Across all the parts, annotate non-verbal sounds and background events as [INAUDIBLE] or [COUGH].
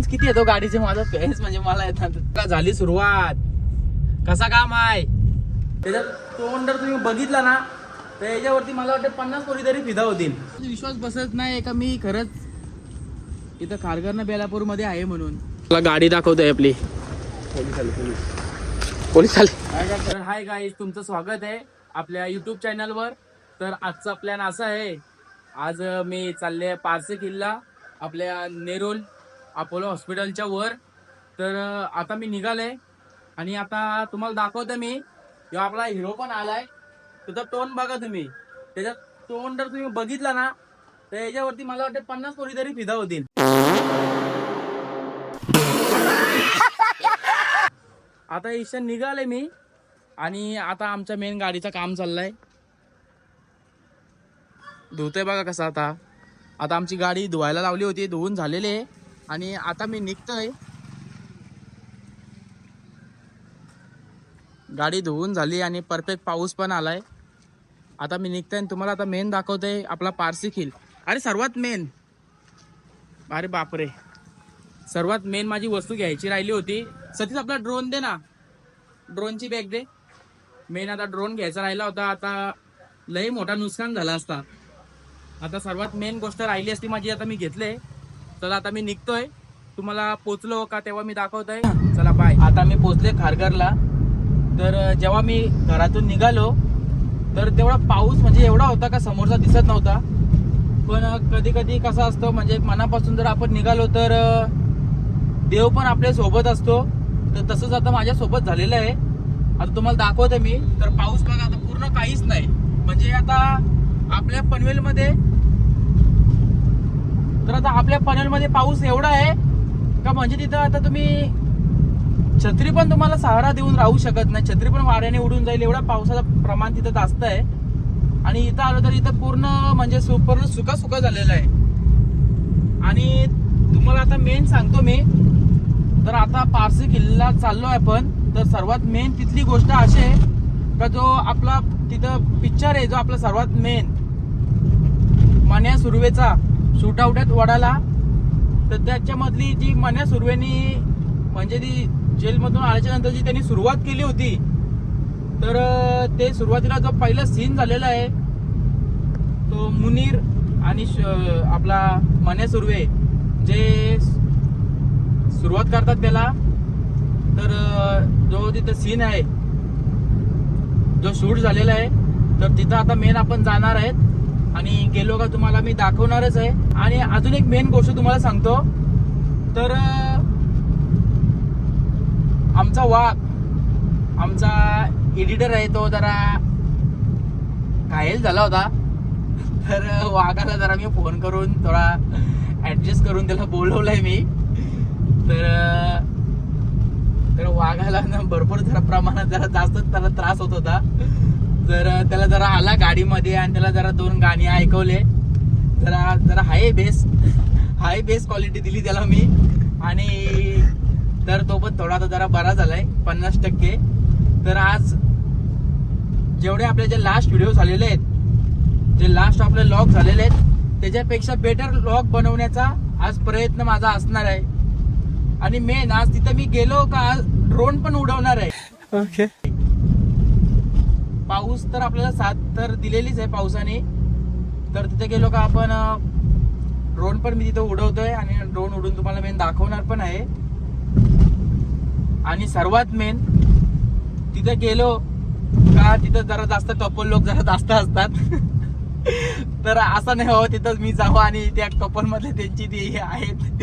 Fans किती येतो गाडीचे? माझा फॅन्स म्हणजे मला येतात. का झाली सुरुवात? कसा काम आहे? त्याच्यात तोंड जर तुम्ही बघितला ना तर याच्यावरती मला वाटतं पन्नास कोटी तरी फिदा होतील. विश्वास बसत नाही का मी खरंच इथं खारघरनं बेलापूरमध्ये आहे म्हणून. मला गाडी दाखवतोय आपली. पोलीस आले तर हाय गाईज तुमचं स्वागत आहे आपल्या युट्यूब चॅनलवर तर आजचा प्लॅन असा आहे. आज मी चालले पारसे किल्ला आपल्या नेरोल अपोलो हॉस्पिटलच्या वर. तर आता मी निघाले आणि आता तुम्हाला दाखवतो मी. ह्यो आपला हिरो पण आलाय. त्याचा तोंड बघा तुम्ही. त्याच्यात तोंड जर तुम्ही बघितला ना तर याच्यावरती मला वाटतं पन्नास कोटी तरी फिदा होतील. आता ईशान निघाले मी आणि आता आमच्या मेन गाडीचं काम चाललंय. धुतोय बघा कसं आता. आता आमची गाडी धुवायला लावली होती धुवून झालेली आहे. आणि आता मी निघतोय. गाडी धुवून झाली आणि परफेक्ट पाऊस पण आलाय. आता मी निघतोय आणि तुम्हाला आता मेन दाखवतोय आपला पारसी खिल. अरे सर्वात मेन अरे बापरे. सर्वात मेन माझी वस्तू घ्यायची राहिली होती. सतीच आपला ड्रोन दे ना. ड्रोनची बॅग दे. मेन आता ड्रोन घ्यायचा राहिला होता. आता लई मोठा नुकसान झाला असता. आता सर्वात मेन गोष्ट राहिली असती माझी आता मी घेतले चला आता मी निघतोय. तुम्हाला पोचलो का तेव्हा मी दाखवतोय. चला बाय आता मी पोचले खारघरला. तर जेव्हा मी घरातून निघालो तर तेवढा पाऊस म्हणजे एवढा होता का समोरचा दिसत नव्हता. पण कधी कधी कसं असतं म्हणजे मनापासून जर आपण निघालो तर देव पण आपल्यासोबत असतो. तर तसंच आता माझ्या सोबत झालेलं आहे. आता तुम्हाला दाखवते मी. तर पाऊस बघा आता पूर्ण काहीच नाही. म्हणजे आता आपल्या पनवेलमध्ये तर आता आपल्या पनवेलमध्ये पाऊस एवढा आहे का म्हणजे तिथं आता तुम्ही छत्री पण तुम्हाला सहारा देऊन राहू शकत नाही. छत्री पण वाऱ्याने उडून जाईल एवढा पावसाचं प्रमाण तिथं जास्त आहे. आणि इथं आलो तर इथं पूर्ण म्हणजे सु- पूर्ण सुका सुका झालेलं आहे. आणि तुम्हाला आता मेन सांगतो मी. तर आता पारसी किल्ला चाललो आहे आपण तर सर्वात मेन तिथली गोष्ट अशी आहे का जो आपला तिथं पिक्चर आहे जो आपला सर्वात मेन मन्या सुर्वेचा. शूटआउटात वडाला. तर त्याच्यामधली जी मन्या सुर्वेनी म्हणजे ती जेलमधून आल्याच्यानंतर जी त्यांनी सुरुवात केली होती तर ते सुरुवातीला जो पहिला सीन झालेला आहे तो मुनीर आणि श- आपला मन्या सुर्वे जे सुरुवात करतात त्याला तर जो तिथं सीन आहे जो शूट झालेला आहे तर तिथं आता मेन आपण जाणार आहेत. आणि गेलो का तुम्हाला मी दाखवणारच आहे. आणि अजून एक मेन गोष्ट तुम्हाला सांगतो. तर आमचा वाघ आमचा एडिटर आहे तो जरा घायल झाला होता. तर वाघाला जरा मी फोन करून थोडा ऍडजस्ट करून त्याला बोलवलंय मी. तर तर वाघाला ना भरपूर जरा प्रमाणात जरा जास्तच त्याला त्रास होत होता. तर त्याला जरा आला गाडीमध्ये आणि त्याला जरा दोन गाणी ऐकवले जरा जरा high bass high bass quality दिली त्याला मी. आणि तर तो पण थोडा आता जरा बरा झालाय पन्नास टक्के. तर आज जेवढे आपले जे लास्ट व्हिडिओ झालेले आहेत जे लास्ट आपले लॉग झालेले आहेत त्याच्यापेक्षा बेटर लॉग बनवण्याचा आज प्रयत्न माझा असणार आहे. आणि मेन आज तिथं मी गेलो का आज ड्रोन पण उडवणार आहे. ओके पाऊस तर आपल्याला साथ तर दिलेलीच आहे पावसाने. तर तिथे गेलो का आपण ड्रोन पण मी तिथं उडवतोय आणि ड्रोन उडून तुम्हाला मेन दाखवणार पण आहे. आणि सर्वात मेन तिथे गेलो का तिथं जरा जास्त कपल लोक जरा जास्त असतात. [LAUGHS] तर असं नाही हो तिथं मी जावं आणि त्या कपल मधले त्यांची ती आहेत.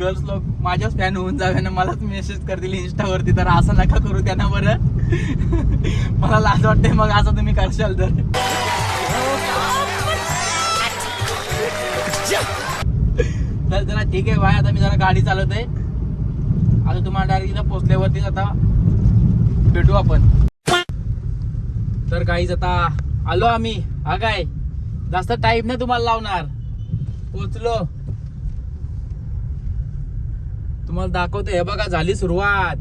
गर्ल्स लोक माझ्याच फॅन होऊन जावे ना मलाच मेसेज करतील इंस्टावरती तर असं नका करू त्यांना बरं. मला लाज वाटते मग असं तुम्ही करशाल तर. तर जरा ठीक आहे बाय. आता मी जरा गाडी चालवत आहे आता तुम्हाला डायरेक्ट इथं पोचल्यावरतीच आता भेटू आपण. तर काहीच आता आलो आम्ही. हा काय? जास्त टाइम नाही तुम्हाला लावणार. पोचलो. तुम्हाला दाखवतो हे बघा झाली सुरुवात.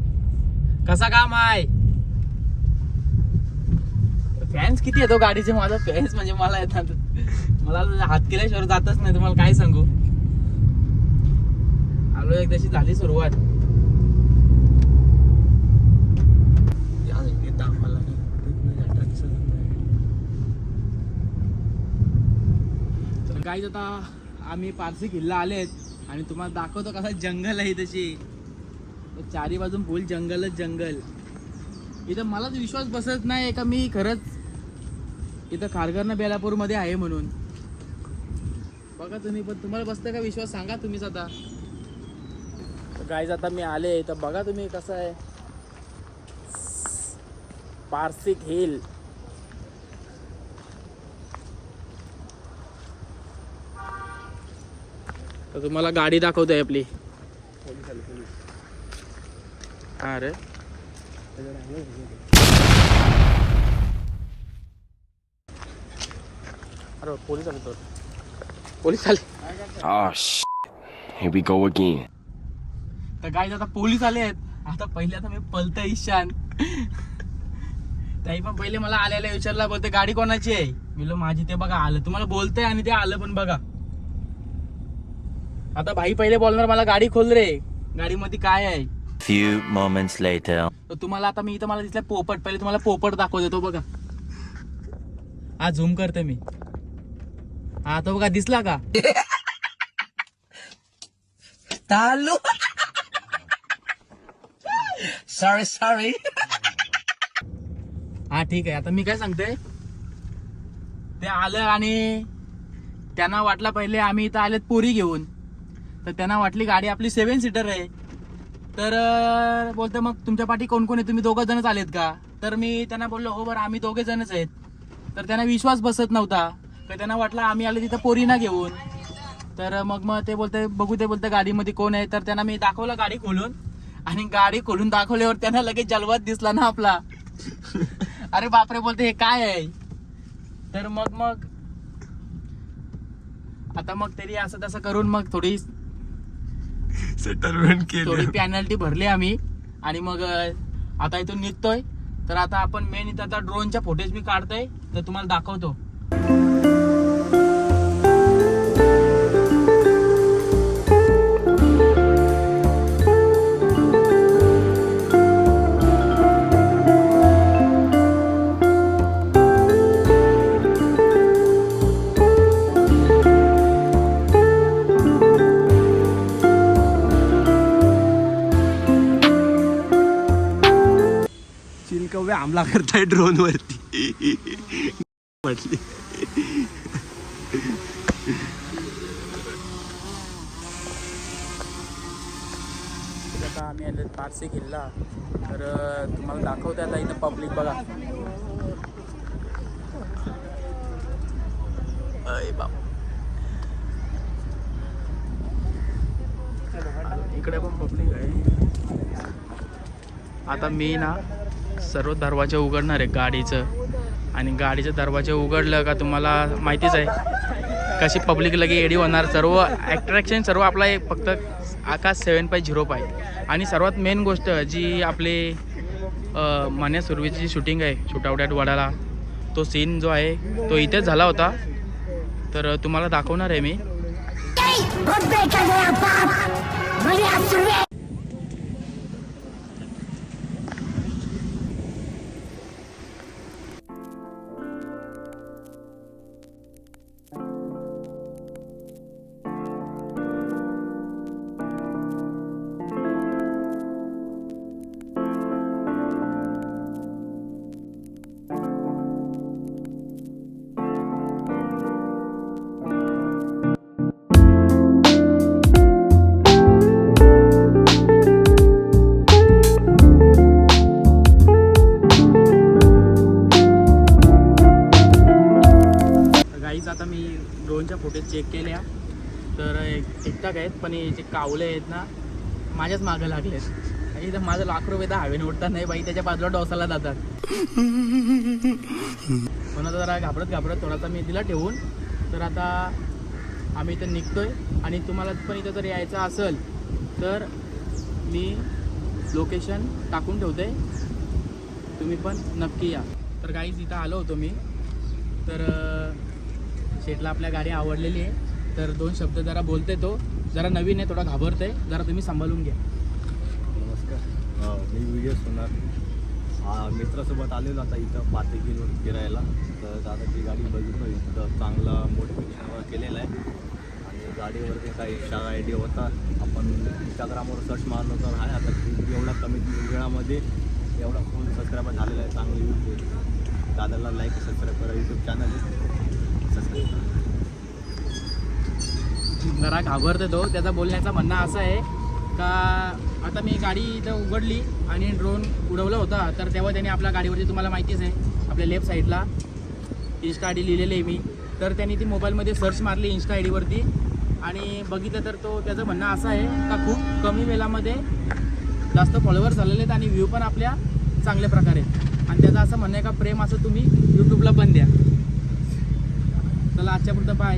कसा काम आहे? फॅन्स किती येतो गाडीचे? माझा फॅन्स म्हणजे मला येतात. मला हात केल्याशिवाय जातच नाही तुम्हाला काय सांगू? आलो एकदाशी झाली सुरुवात. तर आता आम्ही पारसी किल्ला आलेत आणि तुम्हाला दाखवतो कसं जंगल आहे तशी. चारी बाजून फुल जंगलच जंगल. इथं मलाच विश्वास बसत नाही का मी खरंच इथं खारघरनं बेलापूरमध्ये आहे म्हणून. बघा तुम्ही पण तुम्हाला बसतं का विश्वास? सांगा तुम्हीच आता. काय आता मी आले. तर बघा तुम्ही कसं आहे. पार्सिक हिल. तर तुम्हाला गाडी दाखवते आपली. हा रे. अरे पोलीस आले तर. पोलीस आले. We go again. तर काय आता पोलीस आले आहेत. आता पहिले आता मी पलतय ईशान. ताई पण पहिले मला आल्याला विचारला बोलते गाडी कोणाची आहे? मी माझी ते बघा आलं. तुम्हाला बोलतंय आणि ते आलं पण बघा. आता भाई पहिले बोलणार मला गाडी खोल रे. गाडीमध्ये काय आहे? Few moments later. तर तुम्हाला आता मी इथं मला दिसलं पोपट. पहिले तुम्हाला पोपट दाखवतो तो बघा. हा झूम करते मी. हा तो बघा दिसला का? Talo. sorry, sorry. हा ठीक आहे. आता मी काय सांगते ते आलं आणि त्यांना वाटलं पहिले आम्ही इथं आलेत पोरी घेऊन. तर त्यांना वाटली गाडी आपली सेवन सीटर आहे. तर बोलते मग तुमच्या पाठी कोण कोण आहे? तुम्ही दोघं जणच आलेत का? तर मी त्यांना बोललो हो बरं आम्ही दोघे जणच आहेत. तर त्यांना विश्वास बसत नव्हता. तर त्यांना वाटलं आम्ही आले तिथं पोरी ना घेऊन. तर मग मग ते बोलते बघू ते बोलते गाडीमध्ये कोण आहे? तर त्यांना मी दाखवलं गाडी खोलून. आणि गाडी खोलून दाखवल्यावर त्यांना लगेच जलवात दिसला ना आपला. [LAUGHS] अरे बापरे बोलते हे काय आहे? तर मग मग आता मग तरी असं तसं करून मग थोडी Settlement थोडी पॅनल्टी भरली आम्ही. आणि मग आता इथून निघतोय. तर आता आपण मेन इथं आता ड्रोनच्या फुटेज मी काढतोय. तर तुम्हाला दाखवतो. हमला करताय ड्रोन वरती म्हटली आता आम्ही आले पारसे किल्ला. तर तुम्हाला दाखवतो आता इथं पब्लिक बघा. अय बाप. इकडे पण पब्लिक आहे. आता मी ना सर्व दरवाजे उघडणार आहे गाडीचं. आणि गाडीचं दरवाजे उघडलं का तुम्हाला माहितीच आहे. कशी पब्लिक लगे एडी होणार सर्व ॲट्रॅक्शन सर्व आपला एक फक्त आकाश सेवन फाय झिरो फाय आणि सर्वात मेन गोष्ट जी आपली अ, जी शूटिंग आहे शूटआउट वडाला तो सीन जो आहे तो इथेच झाला होता. तर तुम्हाला दाखवणार आहे मी. त्यांच्या फोटोज चेक केल्या. तर एक ठीकठाक आहेत पण हे जे कावले आहेत ना माझ्याच मागं लागलेत. तर माझं लाख रुपये तर हवेने उठतात नाही बाई त्याच्या बाजूला डोसाला जातात. पण आता जरा घाबरत घाबरत थोडासा मी दिला ठेवून तर आता आम्ही इथं निघतोय. आणि तुम्हाला पण इथं जर यायचं असेल तर मी लोकेशन टाकून ठेवते. तुम्ही पण नक्की या. तर काहीच इथं आलो होतो मी. तर शेटला आपल्या गाडी आवडलेली आहे. तर दोन शब्द जरा बोलते तो. जरा नवीन आहे थोडा घाबरतंय. जरा तुम्ही सांभाळून घ्या. नमस्कार. मी विजय सोनार. हा मित्रासोबत आलेलो आता इथं पातेकीवर फिरायला. तर दादाची गाडी बघितलं इथं चांगला मोटिवेशन केलेलं आहे. आणि गाडीवरती काही शाळा आयडिया होता. आपण इंस्टाग्रामवर सर्च मारलो तर आहे. आता खूप एवढा कमी वेळामध्ये एवढा फोन सबस्क्रायबर झालेला आहे. चांगली दादाला लाईक सबस्क्राईब करा यूट्यूब चॅनल जरा घाबरतो तो. त्याचा बोलण्याचा म्हणणं असं आहे का आता मी गाडी इथं उघडली आणि ड्रोन उडवला होता तर तेव्हा त्याने आपल्या गाडीवरती तुम्हाला माहितीच आहे आपल्या लेफ्ट साईडला इन्स्टा आय डी लिहिलेली आहे मी. तर त्यांनी ती मोबाईलमध्ये सर्च मारली इन्स्टा आय डीवरती आणि बघितलं तर तो त्याचं म्हणणं असं आहे का खूप कमी वेळामध्ये जास्त फॉलोअर्स झालेले आहेत आणि व्ह्यू पण आपल्या चांगल्या प्रकारे आणि त्याचं असं म्हणणं आहे का प्रेम असं तुम्ही यूट्यूबला पण द्या. তাহলে আচ্ছা বাই